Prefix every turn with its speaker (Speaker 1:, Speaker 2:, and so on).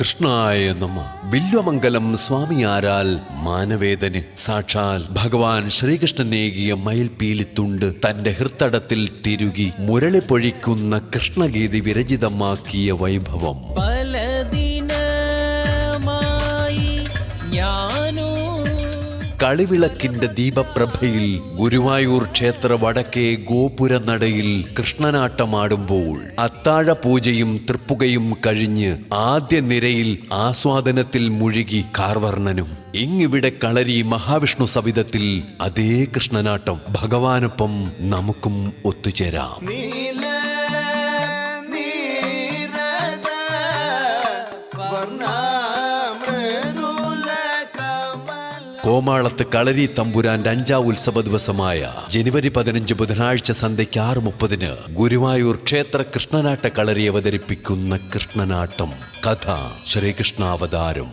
Speaker 1: കൃഷ്ണായ നമ. വില്വമംഗലം സ്വാമിയാരാൽ മാനവേദന്. സാക്ഷാൽ ഭഗവാൻ ശ്രീകൃഷ്ണനേകിയ മയിൽപീലിത്തുണ്ട്. തന്റെ ഹൃത്തടത്തിൽ തിരുകി മുരളി പൊഴിക്കുന്ന കൃഷ്ണഗീതി വിരചിതമാക്കിയ വൈഭവം.
Speaker 2: പലദിനമായി ഞാനോ
Speaker 1: കളിവിളക്കിന്റെ ദീപപ്രഭയിൽ ഗുരുവായൂർ ക്ഷേത്ര വടക്കേ ഗോപുരനടയിൽ കൃഷ്ണനാട്ടമാടുമ്പോൾ അത്താഴ പൂജയും തൃപ്പുകയും കഴിഞ്ഞ് ആദ്യ നിരയിൽ ആസ്വാദനത്തിൽ മുഴുകി കാർവർണനും ഇങ്ങിവിടെ കളരി മഹാവിഷ്ണു സവിധത്തിൽ അതേ കൃഷ്ണനാട്ടം ഭഗവാനൊപ്പം നമുക്കും ഒത്തുചേരാം.
Speaker 3: നീല നീരത വർണ
Speaker 1: കോമാളത്ത് കളരി തമ്പുരാന്റെ അഞ്ചാം ഉത്സവ ദിവസമായ ജനുവരി പതിനഞ്ച് ബുധനാഴ്ച സന്ധ്യയ്ക്ക് ആറ് മുപ്പതിന് ഗുരുവായൂർ ക്ഷേത്ര കൃഷ്ണനാട്ട കളരി അവതരിപ്പിക്കുന്ന കൃഷ്ണനാട്ടം കഥ ശ്രീകൃഷ്ണാവതാരം.